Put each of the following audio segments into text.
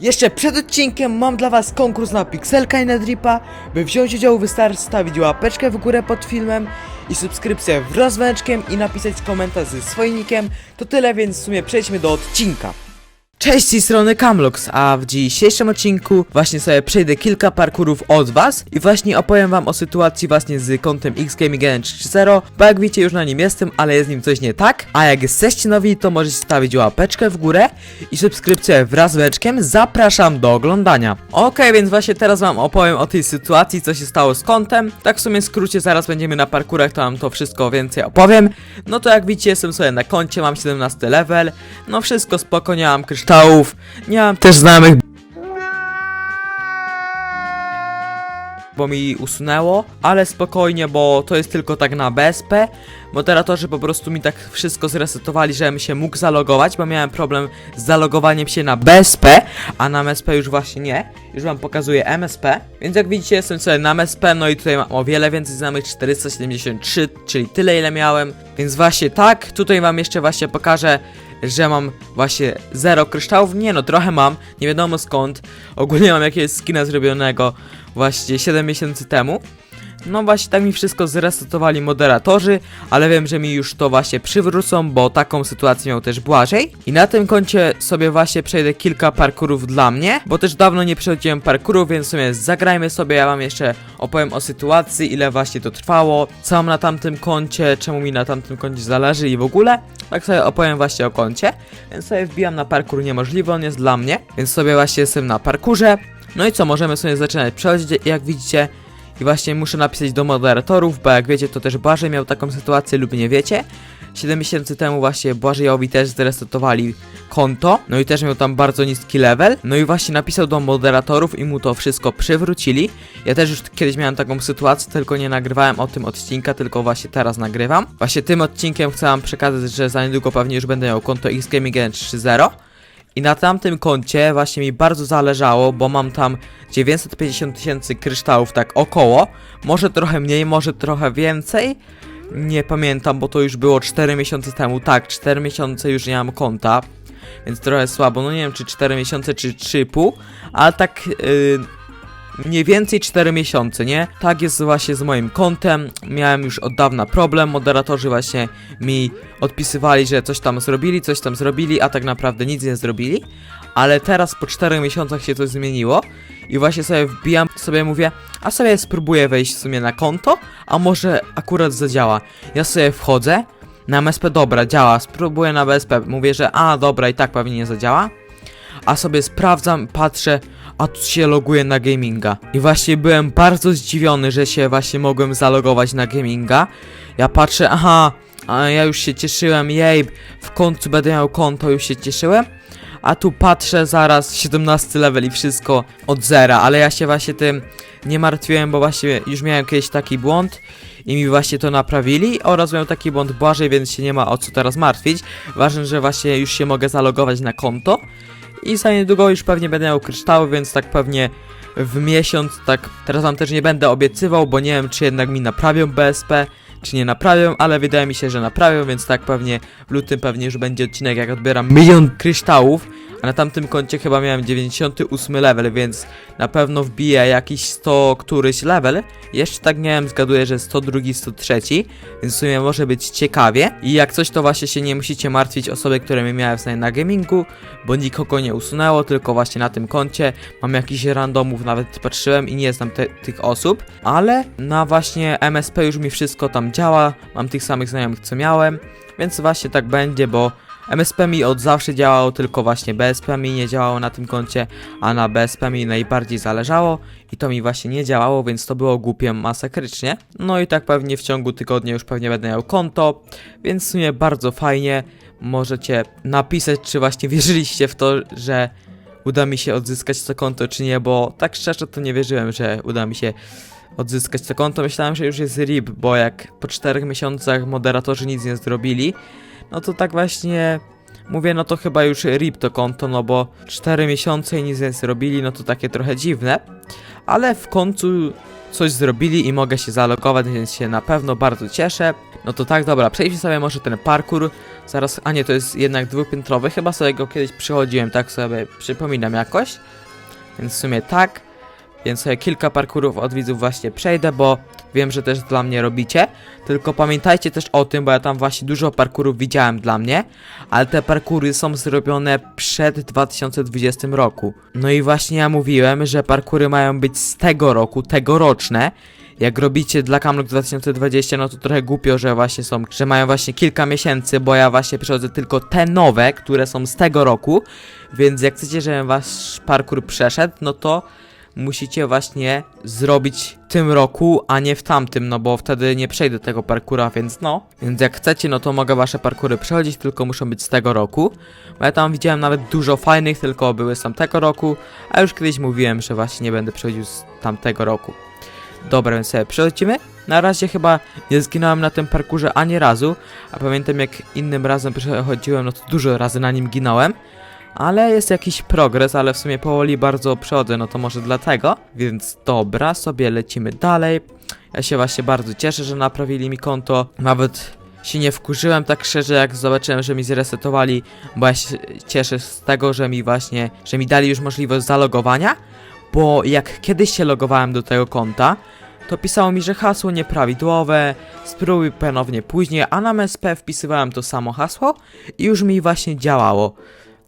Jeszcze przed odcinkiem mam dla was konkurs na Pixelka i na Dripa. By wziąć udział wystarczy stawić łapeczkę w górę pod filmem i subskrypcję wraz z i napisać komentarz ze swoim nickiem. To tyle, więc w sumie przejdźmy do odcinka. Cześć, z tej strony Camlux, a w dzisiejszym odcinku właśnie sobie przejdę kilka parkurów od was i właśnie opowiem wam o sytuacji właśnie z kontem XGaming 3.0, bo jak widzicie już na nim jestem, ale jest nim coś nie tak, a jak jesteście nowi, to możecie stawić łapeczkę w górę i subskrypcję wraz z łeczkiem, zapraszam do oglądania. Okej, więc właśnie teraz wam opowiem o tej sytuacji, co się stało z kontem, tak w sumie w skrócie zaraz będziemy na parkurach, to wam to wszystko więcej opowiem, no to jak widzicie jestem sobie na koncie, mam 17 level, no wszystko spoko, nie mam kryształów, nie mam też znajomych bo mi usunęło, ale spokojnie, bo to jest tylko tak na BSP. Moderatorzy po prostu mi tak wszystko zresetowali, żebym się mógł zalogować, bo miałem problem z zalogowaniem się na BSP, a na MSP już właśnie nie. Już wam pokazuję MSP, więc jak widzicie jestem sobie na MSP, no i tutaj mam o wiele więcej znajomych, 473, czyli tyle ile miałem. Więc właśnie tak, tutaj wam jeszcze właśnie pokażę że mam właśnie zero kryształów. Nie no, trochę mam, nie wiadomo skąd. Ogólnie mam jakiegoś skina zrobionego właśnie 7 miesięcy temu. No właśnie tak mi wszystko zresetowali moderatorzy, ale wiem, że mi już to właśnie przywrócą, bo taką sytuację miał też Błażej. I na tym koncie sobie właśnie przejdę kilka parkurów dla mnie, bo też dawno nie przechodziłem parkurów, więc w sumie zagrajmy sobie, ja wam jeszcze opowiem o sytuacji, ile właśnie to trwało, co mam na tamtym koncie, czemu mi na tamtym koncie zależy i w ogóle. Tak sobie opowiem właśnie o koncie, więc sobie wbijam na parkur niemożliwy, on jest dla mnie, więc sobie właśnie jestem na parkurze. No i co, możemy sobie zaczynać przechodzić, jak widzicie, i właśnie muszę napisać do moderatorów, bo jak wiecie, to też Błażej miał taką sytuację lub nie wiecie. 7 miesięcy temu właśnie Błażejowi też zresetowali konto, no i też miał tam bardzo niski level. No i właśnie napisał do moderatorów i mu to wszystko przywrócili. Ja też już kiedyś miałem taką sytuację, tylko nie nagrywałem o tym odcinka, tylko właśnie teraz nagrywam. Właśnie tym odcinkiem chcę wam przekazać, że za niedługo pewnie już będę miał konto XGaming 3.0. I na tamtym koncie właśnie mi bardzo zależało, bo mam tam 950 tysięcy kryształów, tak około. Może trochę mniej, może trochę więcej. Nie pamiętam, bo to już było 4 miesiące temu. Tak, 4 miesiące już nie mam konta. Więc trochę słabo. No nie wiem, czy 4 miesiące, czy 3,5. Ale tak. Yy, mniej więcej 4 miesiące, nie? Tak jest właśnie z moim kontem. Miałem już od dawna problem. Moderatorzy właśnie mi odpisywali, że coś tam zrobili, coś tam zrobili, a tak naprawdę nic nie zrobili. Ale teraz po 4 miesiącach się to zmieniło. I właśnie sobie wbijam, sobie mówię, a sobie spróbuję wejść w sumie na konto, a może akurat zadziała. Ja sobie wchodzę, na MSP dobra, działa, spróbuję na BSP, mówię, że a dobra i tak pewnie nie zadziała. A sobie sprawdzam, patrzę, a tu się loguję na gaminga. I właśnie byłem bardzo zdziwiony, że się właśnie mogłem zalogować na gaminga. Ja patrzę, aha, ja już się cieszyłem, jej, w końcu będę miał konto, już się cieszyłem. A tu patrzę zaraz 17 level i wszystko od zera, ale ja się właśnie tym nie martwiłem, bo właśnie już miałem kiedyś taki błąd i mi właśnie to naprawili oraz miał taki błąd Błażej, więc się nie ma o co teraz martwić. Ważne, że właśnie już się mogę zalogować na konto i za niedługo już pewnie będę miał kryształy, więc tak pewnie w miesiąc, tak teraz wam też nie będę obiecywał, bo nie wiem czy jednak mi naprawią BSP, czy nie naprawią, ale wydaje mi się, że naprawią, więc tak pewnie w lutym pewnie już będzie odcinek jak odbieram milion kryształów, a na tamtym koncie chyba miałem 98 level, więc na pewno wbiję jakiś 100 któryś level. Jeszcze tak wiem, zgaduję, że 102, 103, więc w sumie może być ciekawie. I jak coś to właśnie się nie musicie martwić osoby, które mnie miałem sobie na gamingu, bo nikogo nie usunęło, tylko właśnie na tym koncie mam jakiś randomów, nawet patrzyłem i nie znam te, tych osób, ale na właśnie MSP już mi wszystko tam działa, mam tych samych znajomych co miałem, więc właśnie tak będzie, bo MSP mi od zawsze działało, tylko właśnie BSP mi nie działało na tym koncie, a na BSP mi najbardziej zależało i to mi właśnie nie działało, więc to było głupie masakrycznie. No i tak pewnie w ciągu tygodnia już pewnie będę miał konto, więc w sumie bardzo fajnie. Możecie napisać, czy właśnie wierzyliście w to, że uda mi się odzyskać to konto, czy nie, bo tak szczerze to nie wierzyłem, że uda mi się odzyskać to konto. Myślałem, że już jest RIP, bo jak po 4 miesiącach moderatorzy nic nie zrobili, no to tak właśnie mówię, no to chyba już RIP to konto, no bo 4 miesiące i nic nie zrobili, no to takie trochę dziwne. Ale w końcu coś zrobili i mogę się zalogować, więc się na pewno bardzo cieszę. No to tak, dobra, przejdźmy sobie może ten parkour. Zaraz, a nie, to jest jednak dwupiętrowy, chyba sobie go kiedyś przychodziłem, tak sobie przypominam jakoś. Więc w sumie tak. Więc sobie kilka parkurów od widzów właśnie przejdę, bo wiem, że też dla mnie robicie. Tylko pamiętajcie też o tym, bo ja tam właśnie dużo parkurów widziałem dla mnie, ale te parkury są zrobione przed 2020 roku. No i właśnie ja mówiłem, że parkury mają być z tego roku, tegoroczne. Jak robicie dla Camlock 2020, no to trochę głupio, że właśnie są, że mają właśnie kilka miesięcy, bo ja właśnie przychodzę tylko te nowe, które są z tego roku. Więc jak chcecie, żebym wasz parkour przeszedł, no to musicie właśnie zrobić w tym roku, a nie w tamtym, no bo wtedy nie przejdę tego parkura, więc no. Więc jak chcecie, no to mogę wasze parkury przechodzić, tylko muszą być z tego roku. Bo ja tam widziałem nawet dużo fajnych, tylko były z tamtego roku, a już kiedyś mówiłem, że właśnie nie będę przechodził z tamtego roku. Dobra, więc sobie przechodzimy. Na razie chyba nie zginąłem na tym parkurze ani razu, a pamiętam jak innym razem przechodziłem, no to dużo razy na nim ginąłem. Ale jest jakiś progres, ale w sumie powoli bardzo przodzę, no to może dlatego. Więc dobra, sobie lecimy dalej. Ja się właśnie bardzo cieszę, że naprawili mi konto. Nawet się nie wkurzyłem tak szczerze, jak zobaczyłem, że mi zresetowali, bo ja się cieszę z tego, że mi właśnie, że mi dali już możliwość zalogowania. Bo jak kiedyś się logowałem do tego konta, to pisało mi, że hasło nieprawidłowe, spróbuj ponownie później, a na MSP wpisywałem to samo hasło i już mi właśnie działało.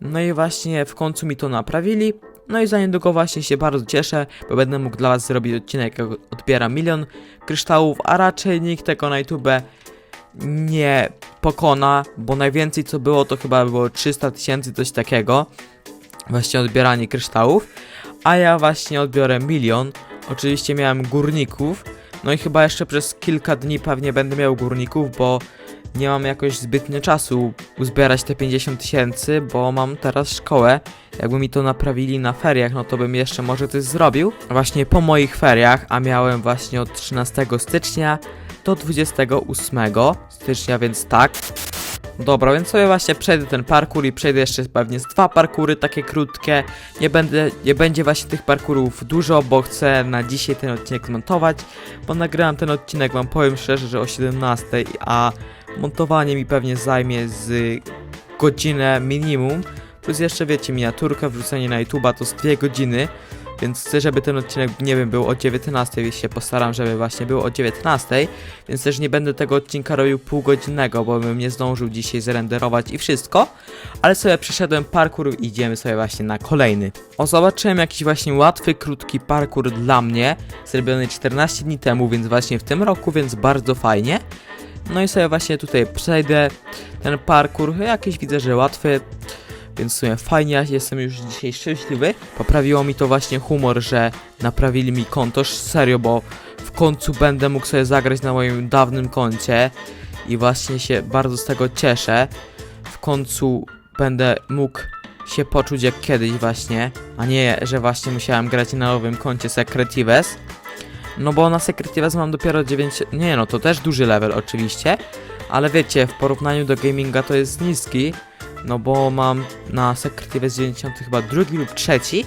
No i właśnie w końcu mi to naprawili. No i za niedługo właśnie się bardzo cieszę, bo będę mógł dla was zrobić odcinek, jak odbieram milion kryształów, a raczej nikt tego na YouTube nie pokona, bo najwięcej co było to chyba było 300 tysięcy, coś takiego. Właśnie odbieranie kryształów, a ja właśnie odbiorę milion. Oczywiście miałem górników, no i chyba jeszcze przez kilka dni pewnie będę miał górników, bo nie mam jakoś zbytnio czasu uzbierać te 50 tysięcy, bo mam teraz szkołę. Jakby mi to naprawili na feriach, no to bym jeszcze może coś zrobił. Właśnie po moich feriach, a miałem właśnie od 13 stycznia do 28 stycznia, więc tak. Dobra, więc sobie właśnie przejdę ten parkour i przejdę jeszcze pewnie z dwa parkury takie krótkie. Nie będę, nie będzie właśnie tych parkurów dużo, bo chcę na dzisiaj ten odcinek montować, bo nagrałem ten odcinek, wam powiem szczerze, że o 17, a montowanie mi pewnie zajmie z godzinę minimum. Plus jeszcze wiecie, miniaturkę, wrzucenie na YouTube'a to z dwie godziny. Więc chcę, żeby ten odcinek, nie wiem, był o 19, więc się postaram, żeby właśnie był o 19. Więc też nie będę tego odcinka robił półgodzinnego, bo bym nie zdążył dzisiaj zrenderować i wszystko. Ale sobie przeszedłem parkour i idziemy sobie właśnie na kolejny. O, zobaczyłem jakiś właśnie łatwy, krótki parkour dla mnie, zrobiony 14 dni temu, więc właśnie w tym roku, więc bardzo fajnie. No i sobie właśnie tutaj przejdę ten parkour, jakiś widzę, że łatwy, więc w sumie fajnie, jestem już dzisiaj szczęśliwy. Poprawiło mi to właśnie humor, że naprawili mi konto, serio, bo w końcu będę mógł sobie zagrać na moim dawnym koncie i właśnie się bardzo z tego cieszę. W końcu będę mógł się poczuć jak kiedyś właśnie, a nie, że właśnie musiałem grać na nowym koncie Secretives. No bo na Secretives mam dopiero 9... Nie no, to też duży level oczywiście, ale wiecie, w porównaniu do gaminga to jest niski, no bo mam na Secretives 90 chyba drugi lub trzeci,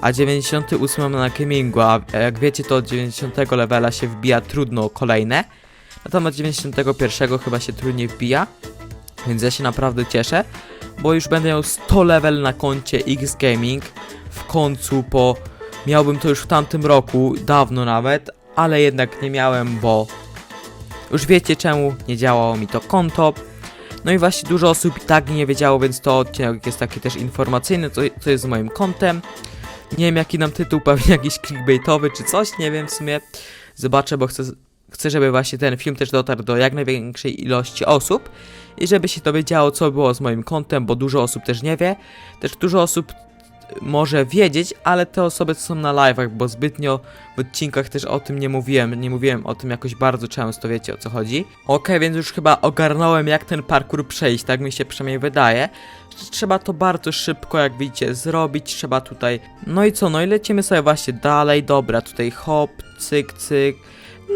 a 98 mam na gamingu, a jak wiecie to od 90 levela się wbija trudno kolejne, natomiast 91 chyba się trudniej wbija, więc ja się naprawdę cieszę, bo już będę miał 100 level na koncie X Gaming w końcu po... Miałbym to już w tamtym roku, dawno nawet, ale jednak nie miałem, bo już wiecie czemu nie działało mi to konto. No i właśnie dużo osób i tak nie wiedziało, więc to odcinek jest taki też informacyjny, co, co jest z moim kontem. Nie wiem jaki nam tytuł, pewnie jakiś clickbaitowy czy coś, nie wiem w sumie. Zobaczę, bo chcę, chcę, żeby właśnie ten film też dotarł do jak największej ilości osób i żeby się dowiedziało, co było z moim kontem, bo dużo osób też nie wie. Też dużo osób może wiedzieć, ale te osoby co są na live'ach, bo zbytnio w odcinkach też o tym nie mówiłem, nie mówiłem o tym jakoś bardzo często, wiecie o co chodzi. Okej, więc już chyba ogarnąłem jak ten parkour przejść, tak mi się przynajmniej wydaje. Trzeba to bardzo szybko, jak widzicie, zrobić, trzeba tutaj... No i co, no i lecimy sobie właśnie dalej, dobra, tutaj hop, cyk, cyk.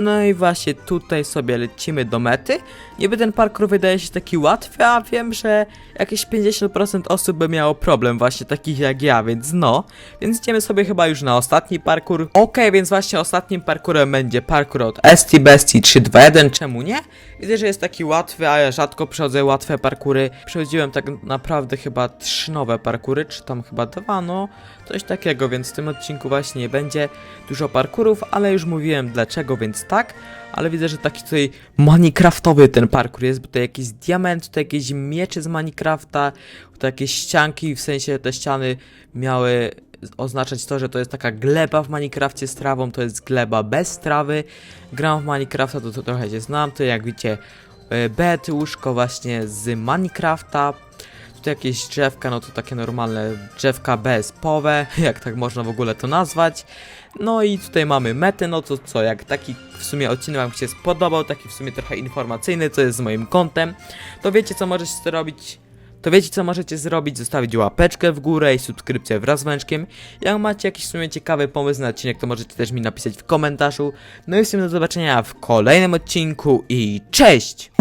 No i właśnie tutaj sobie lecimy do mety. Niby ten parkour wydaje się taki łatwy, a wiem, że jakieś 50% osób by miało problem, właśnie takich jak ja, więc no. Więc idziemy sobie chyba już na ostatni parkour. Okej, więc właśnie ostatnim parkurem będzie parkour od ST Bestie 321, czemu nie? Widzę, że jest taki łatwy, a ja rzadko przechodzę łatwe parkury. Przechodziłem tak naprawdę chyba trzy nowe parkury, czy tam chyba dwa, no coś takiego, więc w tym odcinku właśnie nie będzie dużo parkurów, ale już mówiłem dlaczego, więc tak. Ale widzę, że taki tutaj Minecraftowy ten parkour jest, bo tutaj jakiś diament, tutaj jakieś miecze z Minecrafta, tutaj jakieś ścianki, w sensie te ściany miały oznaczać to, że to jest taka gleba w Minecrafcie z trawą, to jest gleba bez trawy. Gram w Minecrafta, to, to trochę się znam, to jak widzicie e, bed, łóżko właśnie z Minecrafta. Tutaj jakieś drzewka, no to takie normalne drzewka bezpowe, jak tak można w ogóle to nazwać. No i tutaj mamy metę, no to co, jak taki w sumie odcinek wam się spodobał, taki w sumie trochę informacyjny, co jest z moim kontem, to wiecie co możecie zrobić to wiecie co możecie zrobić? Zostawić łapeczkę w górę i subskrypcję wraz z dzwoneczkiem. Jak macie jakiś w sumie ciekawy pomysł na odcinek, to możecie też mi napisać w komentarzu. No i tym do zobaczenia w kolejnym odcinku i cześć!